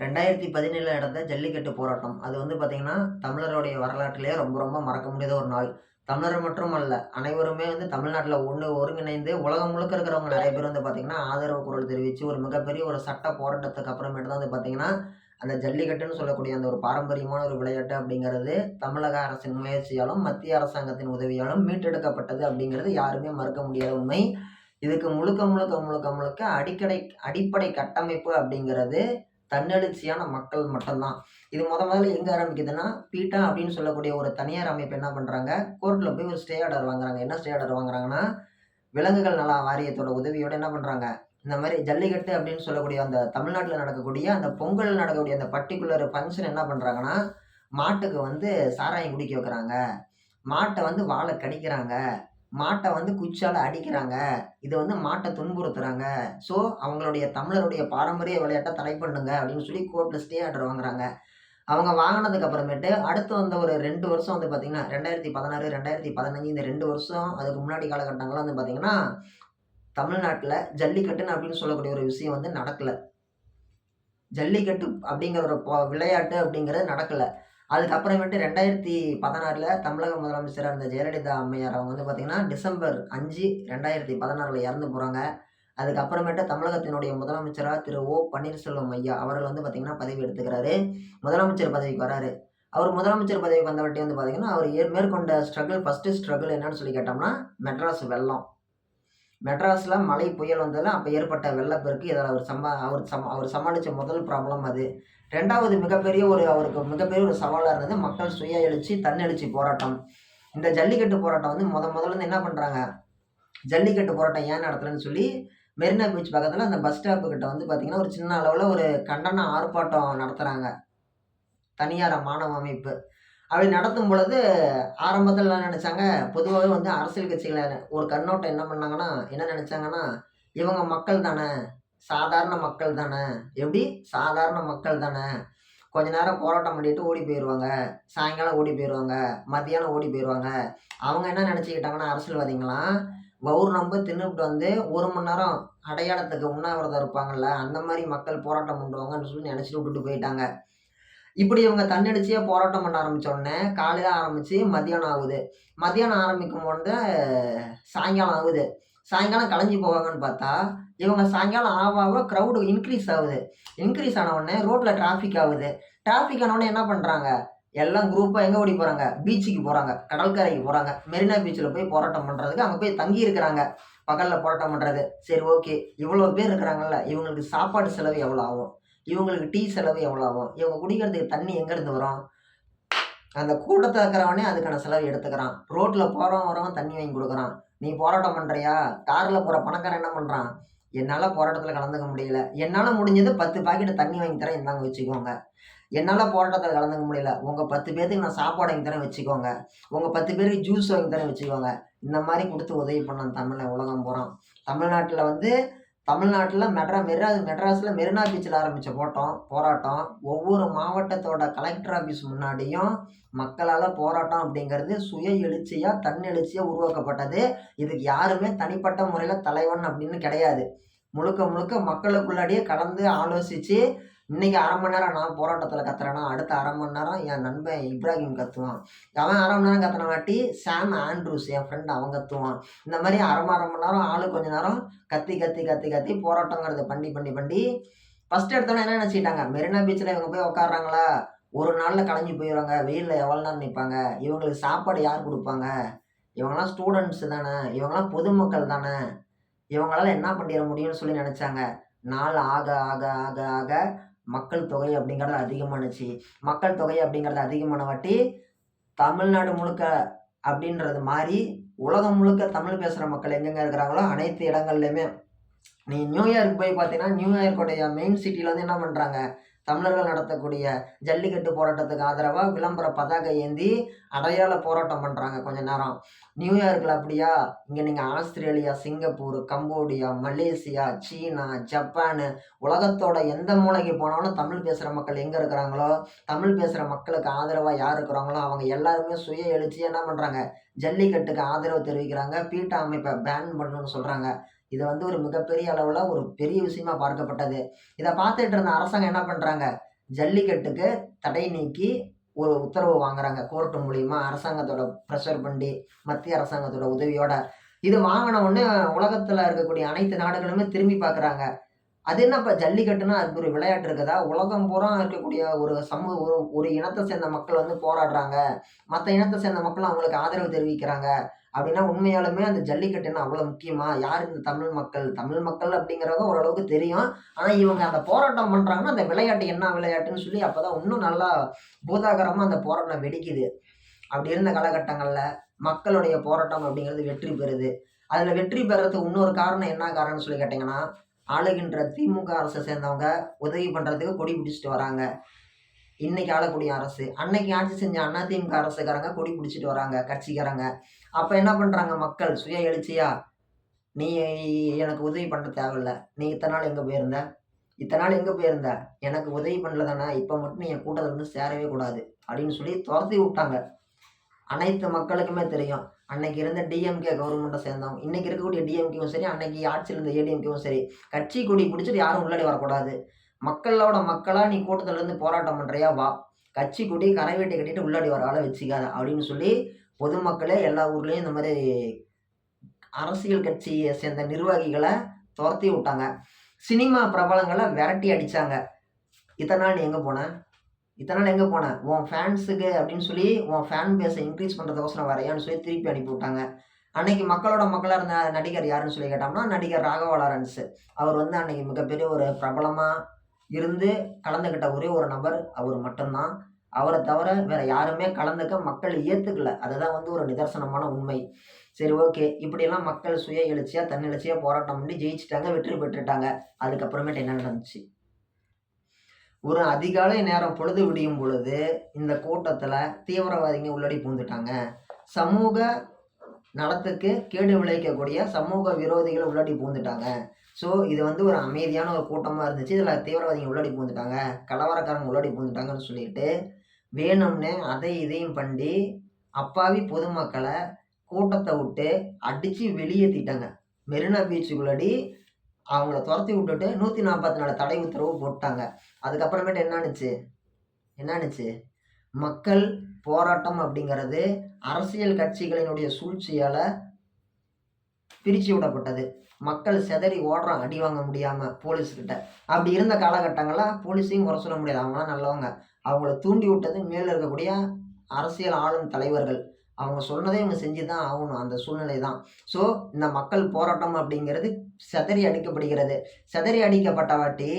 ரெண்டாயிரத்தி பதினேழில் நடந்த ஜல்லிக்கட்டு போராட்டம். அது வந்து பார்த்திங்கன்னா தமிழருடைய வரலாற்றிலே ரொம்ப ரொம்ப மறக்க முடியாத ஒரு நாள். தமிழர் மட்டும் அல்ல அனைவருமே வந்து தமிழ்நாட்டில் ஒன்று ஒருங்கிணைந்து உலகம் முழுக்க இருக்கிறவங்க நிறைய பேர் வந்து பார்த்திங்கன்னா ஆதரவு குரல் தெரிவித்து ஒரு மிகப்பெரிய ஒரு சட்ட போராட்டத்துக்கு அப்புறமேட்டு தான் வந்து பார்த்திங்கன்னா அந்த ஜல்லிக்கட்டுன்னு சொல்லக்கூடிய அந்த ஒரு பாரம்பரியமான ஒரு விளையாட்டு அப்படிங்கிறது தமிழக அரசின் முயற்சியாலும் மத்திய அரசாங்கத்தின் உதவியாலும் மீட்டெடுக்கப்பட்டது அப்படிங்கிறது யாருமே மறுக்க முடியாத உண்மை. இதுக்கு முழுக்க முழுக்க முழுக்க முழுக்க அடிக்கடை அடிப்படை கட்டமைப்பு அப்படிங்கிறது தன்னெழுச்சியான மக்கள் மட்டும்தான். இது முத முதல்ல எங்கே ஆரம்பிக்குதுன்னா பீட்டா அப்படின்னு சொல்லக்கூடிய ஒரு தனியார் அமைப்பு என்ன பண்ணுறாங்க கோர்ட்டில் போய் ஒரு ஸ்டே ஆர்டர் வாங்குறாங்க. என்ன ஸ்டே ஆர்டர் வாங்குறாங்கன்னா விலங்குகள் நல வாரியத்தோட உதவியோட என்ன பண்ணுறாங்க இந்த மாதிரி ஜல்லிக்கட்டு அப்படின்னு சொல்லக்கூடிய அந்த தமிழ்நாட்டில் நடக்கக்கூடிய அந்த பொங்கல் நடக்கக்கூடிய அந்த பர்டிகுலர் ஃபங்க்ஷன் என்ன பண்ணுறாங்கன்னா மாட்டுக்கு வந்து சாராயம் குடிக்க வைக்கிறாங்க. மாட்டை வந்து வாழை கடிக்கிறாங்க. மாட்டை வந்து குச்சால் அடிக்கிறாங்க. இதை வந்து மாட்டை துன்புறுத்துறாங்க. ஸோ அவங்களுடைய தமிழருடைய பாரம்பரிய விளையாட்டை தடை பண்ணுங்க அப்படின்னு சொல்லி கோர்ட்டில் ஸ்டே ஆர்டர் வாங்குறாங்க. அவங்க வாங்கினதுக்கு அப்புறமேட்டு அடுத்து வந்த ஒரு ரெண்டு வருஷம் வந்து பார்த்தீங்கன்னா ரெண்டாயிரத்தி பதினாறு ரெண்டாயிரத்தி பதினஞ்சு இந்த ரெண்டு வருஷம் அதுக்கு முன்னாடி காலகட்டங்கள்லாம் வந்து பார்த்திங்கன்னா தமிழ்நாட்டில் ஜல்லிக்கட்டுன்னு அப்படின்னு சொல்லக்கூடிய ஒரு விஷயம் வந்து நடக்கலை. ஜல்லிக்கட்டு அப்படிங்கிற ஒரு விளையாட்டு அப்படிங்கிறது நடக்கலை. அதுக்கப்புறமேட்டு ரெண்டாயிரத்தி பதினாறில் தமிழக முதலமைச்சராக இருந்த ஜெயலலிதா அம்மையார் அவங்க வந்து பார்த்திங்கன்னா டிசம்பர் அஞ்சு ரெண்டாயிரத்தி பதினாறில் இறந்து போகிறாங்க அதுக்கப்புறமேட்டு தமிழகத்தினுடைய முதலமைச்சராக திரு ஓ பன்னீர்செல்வம் ஐயா அவர்கள் வந்து பார்த்திங்கன்னா பதவி எடுத்துக்கிறாரு. முதலமைச்சர் பதவிக்கு வராரு. அவர் முதலமைச்சர் பதவிக்கு வந்தவட்டி வந்து பார்த்திங்கன்னா அவர் மேற்கொண்ட ஸ்ட்ரகிள் ஃபஸ்ட்டு ஸ்ட்ரகிள் என்னன்னு சொல்லி கேட்டோம்னா மெட்ராஸ் வெள்ளம். மெட்ராஸில் மழை புயல் வந்ததில் அப்போ ஏற்பட்ட வெள்ளப்பெருக்கு இதில் அவர் சம்பா அவர் சம் அவர் சமாளித்த முதல் ப்ராப்ளம் அது. ரெண்டாவது மிகப்பெரிய ஒரு அவருக்கு மிகப்பெரிய ஒரு சவாலாக இருந்தது மக்கள் சுய எழுச்சி தன்னெழுச்சி போராட்டம். இந்த ஜல்லிக்கட்டு போராட்டம் வந்து முத முதல்ல வந்து என்ன பண்ணுறாங்க ஜல்லிக்கட்டு போராட்டம் ஏன் நடத்துகிறேன்னு சொல்லி மெரினா பீச் பக்கத்தில் அந்த பஸ் ஸ்டாப்பு கிட்ட வந்து பார்த்திங்கன்னா ஒரு சின்ன அளவில் ஒரு கண்டன ஆர்ப்பாட்டம் நடத்துகிறாங்க தனியார் மாணவ அமைப்பு. அப்படி நடத்தும் பொழுது ஆரம்பத்தில் என்ன நினச்சாங்க? பொதுவாகவே வந்து அரசியல் கட்சிகளை ஒரு கண்ணோட்டம் என்ன பண்ணாங்கன்னா என்ன நினச்சாங்கன்னா இவங்க மக்கள் தானே சாதாரண மக்கள் தானே. எப்படி? சாதாரண மக்கள் தானே. கொஞ்ச நேரம் போராட்டம் பண்ணிட்டு ஓடி போயிடுவாங்க சாயங்காலம் ஓடி போயிடுவாங்க மத்தியானம் ஓடி போயிடுவாங்க அவங்க என்ன நினச்சிக்கிட்டாங்கன்னா அரசியல்வாதிங்களாம் வவுர் நம்ப தின்னுட்டு வந்து ஒரு மணி நேரம் அடையாளத்துக்கு உண்ணாவிரதம் இருப்பாங்கல்ல அந்த மாதிரி மக்கள் போராட்டம் பண்ணுவாங்கன்னு சொல்லி நினச்சிட்டு விட்டுட்டு போயிட்டாங்க. இப்படி இவங்க தன்னெடுச்சியாக போராட்டம் பண்ண ஆரம்பித்தோடனே காலையில் ஆரம்பித்து மத்தியானம் ஆகுது. மத்தியானம் ஆரம்பிக்கும் போது சாயங்காலம் ஆகுது. சாயங்காலம் கலைஞ்சி போவாங்கன்னு பார்த்தா இவங்க சாயங்காலம் ஆக ஆக க்ரௌடு இன்க்ரீஸ் ஆகுது. இன்க்ரீஸ் ஆனவுடனே ரோட்டில் டிராஃபிக் ஆகுது. டிராஃபிக் ஆனவுடனே என்ன பண்ணுறாங்க எல்லாம் குரூப்பாக எங்கே ஓடி போகிறாங்க பீச்சுக்கு போகிறாங்க கடற்கரைக்கு போகிறாங்க மெரினா பீச்சில் போய் போராட்டம் பண்ணுறதுக்கு அங்கே போய் தங்கி இருக்கிறாங்க. பகலில் போராட்டம் பண்ணுறது சரி ஓகே இவ்வளோ பேர் இருக்கிறாங்கல்ல இவங்களுக்கு சாப்பாடு செலவு எவ்வளோ ஆகும்? இவங்களுக்கு டீ செலவு எவ்வளோ ஆகும் இவங்க குடிக்கிறதுக்கு தண்ணி எங்கேருந்து வரும்? அந்த கூட்டத்தை இருக்கிறவனே அதுக்கான செலவு எடுத்துக்கிறான். ரோட்டில் போகிறவன் வரவன் தண்ணி வாங்கி கொடுக்குறான். நீ போராட்டம் பண்ணுறியா காரில் போகிற பணக்காரன் என்ன பண்ணுறான் என்னால் போராட்டத்தில் கலந்துக்க முடியல. என்னால் முடிஞ்சது பத்து பாக்கெட்டு தண்ணி வாங்கி தரேன் இந்தாங்க வச்சுக்கோங்க. என்னால் போராட்டத்தில் கலந்துக்க முடியல. உங்கள் பத்து பேர்த்துக்கு நான் சாப்பாடு வாங்கி தரேன் வச்சுக்கோங்க. உங்கள் பத்து பேருக்கு ஜூஸ் வாங்கி தரேன் வச்சுக்கோங்க. இந்த மாதிரி கொடுத்து உதவி பண்ணான் தமிழை உலகம் போகிறான் தமிழ்நாட்டில் வந்து தமிழ்நாட்டில் மெட்ரா மெட்ரா மெட்ராஸில் மெரினா பீச்சில் ஆரம்பித்த போட்டோம் போராட்டம். ஒவ்வொரு மாவட்டத்தோட கலெக்டர் ஆஃபீஸ் முன்னாடியும் மக்களால் போராட்டம் அப்படிங்கிறது சுய எழுச்சியாக தன்னெழுச்சியாக உருவாக்கப்பட்டது. இதுக்கு யாருமே தனிப்பட்ட முறையில் தலைவன் அப்படின்னு கிடையாது. முழுக்க முழுக்க மக்களுக்குள்ளாடியே கலந்து ஆலோசித்து இன்னைக்கு அரை மணி நேரம் நான் போராட்டத்தில் கத்துறேன்னா அடுத்த அரை மணி நேரம் என் நண்பன் இப்ராஹிம் கத்துவான். அவன் அரை மணி நேரம் கத்துன வாட்டி சாம் ஆண்ட்ரூஸ் என் ஃப்ரெண்ட் அவன் கத்துவான். இந்த மாதிரி அரை மணி அரை மணி நேரம் ஆளு கொஞ்ச நேரம் கத்தி கத்தி கத்தி கத்தி போராட்டங்கிறத பண்ணி பண்ணி பண்ணி ஃபஸ்ட் எடுத்தோன்னே என்ன நினச்சிக்கிட்டாங்க மெரினா பீச்சில் இவங்க போய் உட்காடுறாங்களா ஒரு நாளில் கலைஞ்சு போயிடுவாங்க வெயிலில் எவ்வளோ நேரம் நிற்பாங்க இவங்களுக்கு சாப்பாடு யார் கொடுப்பாங்க? இவங்கெல்லாம் ஸ்டூடெண்ட்ஸு தானே. இவங்கெல்லாம் பொதுமக்கள் தானே. இவங்களால என்ன பண்ணிட முடியும்னு சொல்லி நினச்சாங்க. நாள் ஆக ஆக ஆக ஆக மக்கள் தொகை அப்படிங்கிறது அதிகமானுச்சு. மக்கள் தொகை அப்படிங்கிறது அதிகமான வாட்டி தமிழ்நாடு முழுக்க அப்படின்றது மாதிரி உலகம் முழுக்க தமிழ் பேசுகிற மக்கள் எங்கெங்கே இருக்கிறாங்களோ அனைத்து இடங்கள்லையுமே. நீ நியூயார்க் போய் பார்த்தீங்கன்னா நியூயார்க்கோடைய மெயின் சிட்டியில் வந்து என்ன பண்ணுறாங்க தமிழர்கள் நடத்தக்கூடிய ஜல்லிக்கட்டு போராட்டத்துக்கு ஆதரவாக விளம்பர பதாகை ஏந்தி அடையாள போராட்டம் பண்ணுறாங்க கொஞ்ச நேரம். நியூயார்க்கில் அப்படியா? இங்கே நீங்கள் Australia Singapore Cambodia Malaysia China Japan உலகத்தோட எந்த மூலைக்கு போனாலும் தமிழ் பேசுகிற மக்கள் எங்கே இருக்கிறாங்களோ தமிழ் பேசுகிற மக்களுக்கு ஆதரவாக யார் இருக்கிறாங்களோ அவங்க எல்லாருமே சுய எழுச்சி என்ன பண்ணுறாங்க ஜல்லிக்கட்டுக்கு ஆதரவு தெரிவிக்கிறாங்க. பீட்டா அமைப்பை பேன் பண்ணணும்னு சொல்கிறாங்க இது வந்து ஒரு மிகப்பெரிய அளவில் ஒரு பெரிய விஷயமா பார்க்கப்பட்டது. இதை பார்த்துட்டு இருந்த அரசாங்கம் என்ன பண்ணுறாங்க ஜல்லிக்கட்டுக்கு தடை நீக்கி ஒரு உத்தரவு வாங்குறாங்க. கோர்ட்டு மூலியமா அரசாங்கத்தோட ப்ரெஷர் பண்ணி மத்திய அரசாங்கத்தோட உதவியோட. இது வாங்கின உடனே உலகத்தில் இருக்கக்கூடிய அனைத்து நாடுகளுமே திரும்பி பார்க்குறாங்க. அது என்னப்பா ஜல்லிக்கட்டுனா அதுக்கு ஒரு விளையாட்டு இருக்குதா? உலகம் பூரா இருக்கக்கூடிய ஒரு சமூக ஒரு ஒரு இனத்தை சேர்ந்த மக்கள் வந்து போராடுறாங்க. மற்ற இனத்தை சேர்ந்த மக்கள் அவங்களுக்கு ஆதரவு தெரிவிக்கிறாங்க. அப்படின்னா உண்மையாலுமே அந்த ஜல்லிக்கட்டுன்னா அவ்வளோ முக்கியமா? யார் இந்த தமிழ் மக்கள்? தமிழ் மக்கள் அப்படிங்கிறவங்க ஓரளவுக்கு தெரியும். ஆனால் இவங்க அந்த போராட்டம் பண்ணுறாங்கன்னா அந்த விளையாட்டு என்ன விளையாட்டுன்னு சொல்லி அப்போ தான் இன்னும் நல்லா பூதாகரமாக அந்த போராட்டம் வெடிக்குது. அப்படி இருந்த காலகட்டங்களில் மக்களுடைய போராட்டம் அப்படிங்கிறது வெற்றி பெறுது. அதில் வெற்றி பெறதுக்கு இன்னொரு காரணம் என்ன காரணம்னு சொல்லி கேட்டிங்கன்னா ஆளுகின்ற திமுக அரசை சேர்ந்தவங்க உதவி பண்ணுறதுக்கு கொடி பிடிச்சிட்டு வராங்க. இன்னைக்கு ஆளக்கூடிய அரசு அன்னைக்கு ஆட்சி செஞ்ச அதிமுக அரசுக்காரங்க கொடி பிடிச்சிட்டு வராங்க கட்சிக்காரங்க. அப்போ என்ன பண்ணுறாங்க மக்கள்? சுய எழுச்சியா? நீ எனக்கு உதவி பண்ண தேவையில்ல. நீ இத்தனை நாள் எங்கே போயிருந்த? இத்தனை நாள் எங்கே போயிருந்த? எனக்கு உதவி பண்ணல தானே? இப்போ மட்டும் நீ என் கூட்டத்தில் இருந்து சேரவே கூடாது. அப்படின்னு சொல்லி துரத்தி விட்டாங்க. அனைத்து மக்களுக்குமே தெரியும். அன்னைக்கு இருந்த டிஎம்கே கவர்மெண்ட்டை சேர்ந்தவங்க இன்னைக்கு இருக்கக்கூடிய டிஎம்கேவும் சரி அன்னைக்கு ஆட்சியில் இருந்த ஏடிஎம்கேவும் சரி கட்சி கொடி பிடிச்சிட்டு யாரும் உள்ளாடி வரக்கூடாது. மக்களோட மக்களாக நீ கூட்டத்திலேருந்து போராட்டம் பண்ணுறியா வா. கட்சி கூட்டி கரை வேட்டி கட்டிட்டு உள்ளாடி வர ஆளை வச்சுக்காத அப்படின்னு சொல்லி பொதுமக்களே எல்லா ஊர்லேயும் இந்த மாதிரி அரசியல் கட்சியை சேர்ந்த நிர்வாகிகளை துரத்தி விட்டாங்க. சினிமா பிரபலங்களை விரட்டி அடித்தாங்க இத்தனை நாள் நீ எங்கே போன? இத்தனை நாள் எங்கே போன? உன் ஃபேன்ஸுக்கு அப்படின்னு சொல்லி உன் ஃபேன் பேஸை இன்க்ரீஸ் பண்ணுறதுக்கோசரம் வரையான்னு சொல்லி திருப்பி அனுப்பி விட்டாங்க. அன்னைக்கு மக்களோட மக்களாக இருந்த நடிகர் யாருன்னு சொல்லி கேட்டோம்னா நடிகர் ராகவா லாரன்ஸு. அவர் வந்து அன்னைக்கு மிகப்பெரிய ஒரு பிரபலமாக இருந்து கலந்துக்கிட்ட ஒரே ஒரு நபர் அவர் மட்டும்தான். அவரை தவிர வேற யாருமே கலந்துக்க மக்கள் ஏற்றுக்கல அதுதான் வந்து ஒரு நிதர்சனமான உண்மை. சரி ஓகே. இப்படியெல்லாம் மக்கள் சுய எழுச்சியாக தன்னெழுச்சியாக போராட்டம் பண்ணி ஜெயிச்சிட்டாங்க வெற்றி பெற்றுட்டாங்க. அதுக்கப்புறமேட்டு என்ன நடந்துச்சு? ஒரு அதிகாலை நேரம் பொழுது விடியும் பொழுது இந்த கூட்டத்தில் தீவிரவாதிங்க உள்ளடி பூந்துட்டாங்க சமூக நலத்துக்கு கேடு விளைவிக்கக்கூடிய சமூக விரோதிகள் உள்ளடி பூந்துட்டாங்க ஸோ இது வந்து ஒரு அமைதியான ஒரு கூட்டமாக இருந்துச்சு. இதில் தீவிரவாதிகள் உள்ளடி பூந்துட்டாங்க கலவரக்காரங்க உள்ளடி பூந்துட்டாங்கன்னு சொல்லிட்டு வேணும்னு அதை இதையும் பண்ணி அப்பாவி பொதுமக்களை கூட்டத்தை விட்டு அடித்து வெளியேற்றிட்டாங்க மெரினா பீச்சுக்குள்ளடி அவங்கள துரத்தி விட்டுட்டு நூற்றி நாற்பத்தி நாலு தடை உத்தரவு போட்டாங்க. அதுக்கப்புறமேட்டு என்னானுச்சு? என்னானுச்சு? மக்கள் போராட்டம் அப்படிங்கிறது அரசியல் கட்சிகளினுடைய சூழ்ச்சியால் பிரித்து விடப்பட்டது. மக்கள் செதறி ஓடுறான் அடி வாங்க முடியாமல் போலீஸ்கிட்ட. அப்படி இருந்த காலகட்டங்களில் போலீஸையும் குறை சொல்ல முடியாது. அவங்களாம் நல்லவங்க. அவங்கள தூண்டி விட்டது மேலே இருக்கக்கூடிய அரசியல் ஆளும் தலைவர்கள். அவங்க சொன்னதை இவங்க செஞ்சு தான் ஆகணும். அந்த சூழ்நிலை தான் ஸோ இந்த மக்கள் போராட்டம் அப்படிங்கிறது செதறி அடிக்கப்படுகிறது. செதறி அடிக்கப்பட்ட வாட்டி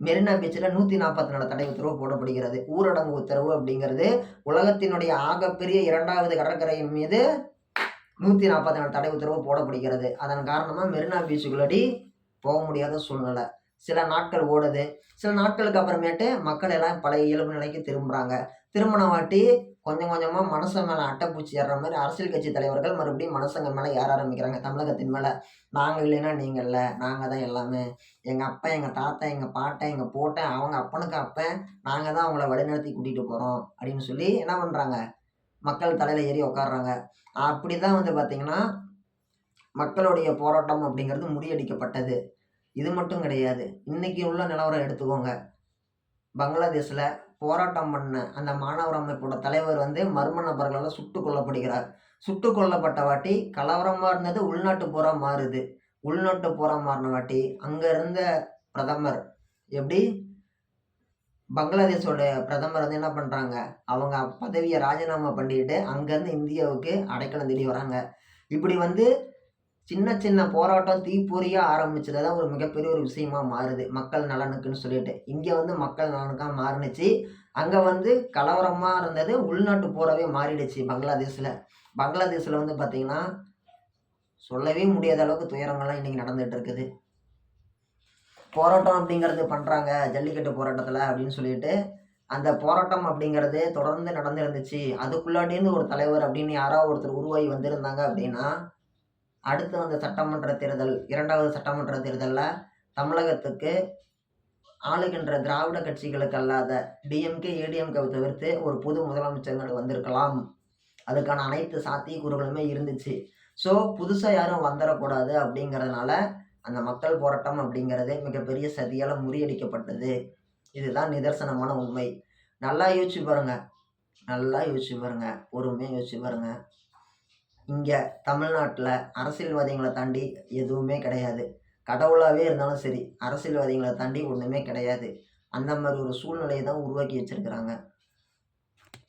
மெரினா பீச்சில் நூற்றி நாற்பத்தி நாலு தடை உத்தரவு போடப்படுகிறது. ஊரடங்கு உத்தரவு அப்படிங்கிறது உலகத்தினுடைய ஆகப்பெரிய இரண்டாவது கடற்கரையின் மீது நூற்றி நாற்பத்தி நாலு தடை உத்தரவு போடப்படுகிறது. அதன் காரணமாக மெரினா பீச்சுக்குள்ளடி போக முடியாத சூழ்நிலை. சில நாட்கள் ஓடுது. சில நாட்களுக்கு அப்புறமேட்டு மக்கள் எல்லாம் பழைய இயல்பு நிலைக்கு திரும்புகிறாங்க திரும்பின வாட்டி கொஞ்சம் கொஞ்சமாக மனுஷன் மேலே அட்டைப்பூச்சி ஏறுற மாதிரி அரசியல் கட்சி தலைவர்கள் மறுபடியும் மனுஷங்க மேலே ஏற ஆரம்பிக்கிறாங்க. தமிழகத்தின் மேலே நாங்கள் இல்லைன்னா நீங்கள் இல்லை. நாங்கள் தான் எல்லாமே. எங்கள் அப்பா எங்கள் தாத்தா எங்கள் பாட்டை எங்கள் போட்டேன் அவங்க அப்பனுக்கு அப்பன். நாங்கள் தான் அவங்கள வழிநடத்தி கூட்டிகிட்டு போகிறோம் அப்படின்னு சொல்லி என்ன பண்ணுறாங்க மக்கள் தலையில் ஏறி உட்காடுறாங்க அப்படி தான் வந்து பார்த்திங்கன்னா மக்களுடைய போராட்டம் அப்படிங்கிறது முறியடிக்கப்பட்டது. இது மட்டும் கிடையாது. இன்றைக்கி உள்ள நிலவரம் எடுத்துக்கோங்க. பங்களாதேஷில் போராட்டம் பண்ண அந்த மாணவர் அமைப்போட தலைவர் வந்து மர்ம நபர்களால் சுட்டு கொல்லப்படுகிறார். சுட்டு கொல்லப்பட்ட வாட்டி கலவரமாக இருந்தது உள்நாட்டு போராக மாறுது. உள்நாட்டு போராக மாறின வாட்டி அங்கே இருந்த பிரதமர் எப்படி பங்களாதேஷோட பிரதமர் வந்து என்ன பண்ணுறாங்க அவங்க பதவியை ராஜினாமா பண்ணிட்டு அங்கேருந்து இந்தியாவுக்கு அடைக்கலம் தேடி வராங்க. இப்படி வந்து சின்ன சின்ன போராட்டம் தீப்பொறியாக ஆரம்பிச்சது தான் ஒரு மிகப்பெரிய ஒரு விஷயமா மாறுது. மக்கள் நலனுக்குன்னு சொல்லிட்டு. இங்கே வந்து மக்கள் நலனுக்காக மாறுனுச்சு. அங்கே வந்து கலவரமாக இருந்தது உள்நாட்டு போராகவே மாறிடுச்சு பங்களாதேஷில். பங்களாதேஷில் வந்து பார்த்திங்கன்னா சொல்லவே முடியாத அளவுக்கு துயரங்கள்லாம் இன்றைக்கி நடந்துகிட்டு இருக்குது. போராட்டம் அப்படிங்கிறது பண்ணுறாங்க ஜல்லிக்கட்டு போராட்டத்தில் அப்படின்னு சொல்லிட்டு அந்த போராட்டம் அப்படிங்கிறது தொடர்ந்து நடந்து இருந்துச்சு. அதுக்குள்ளாட்டிருந்து ஒரு தலைவர் அப்படின்னு யாராவது ஒருத்தர் உருவாகி வந்திருந்தாங்க அப்படின்னா அடுத்து வந்த சட்டமன்ற தேர்தல் இரண்டாவது சட்டமன்ற தேர்தலில் தமிழகத்துக்கு ஆளுகின்ற திராவிட கட்சிகளுக்கு அல்லாத டிஎம்கே ஏடிஎம்கே தவிர்த்து ஒரு புது முதலமைச்சர்கள் வந்திருக்கலாம். அதுக்கான அனைத்து சாத்தியக்கூறுகளுமே இருந்துச்சு. ஸோ புதுசாக யாரும் வந்துடக்கூடாது அப்படிங்கிறதுனால அந்த மக்கள் போராட்டம் அப்படிங்கிறதே மிகப்பெரிய சதியால் முறியடிக்கப்பட்டது. இதுதான் நிதர்சனமான உண்மை. நல்லா யோசிச்சு பாருங்க. நல்லா யோசிச்சு பாருங்க. பொறுமையாக யோசிச்சு பாருங்க. இங்கே தமிழ்நாட்டில் அரசியல்வாதிகளை தாண்டி எதுவுமே கிடையாது. கடவுளாகவே இருந்தாலும் சரி அரசியல்வாதிகளை தாண்டி ஒன்றுமே கிடையாது. அந்த மாதிரி ஒரு சூழ்நிலையை தான் உருவாக்கி வச்சிருக்கிறாங்க.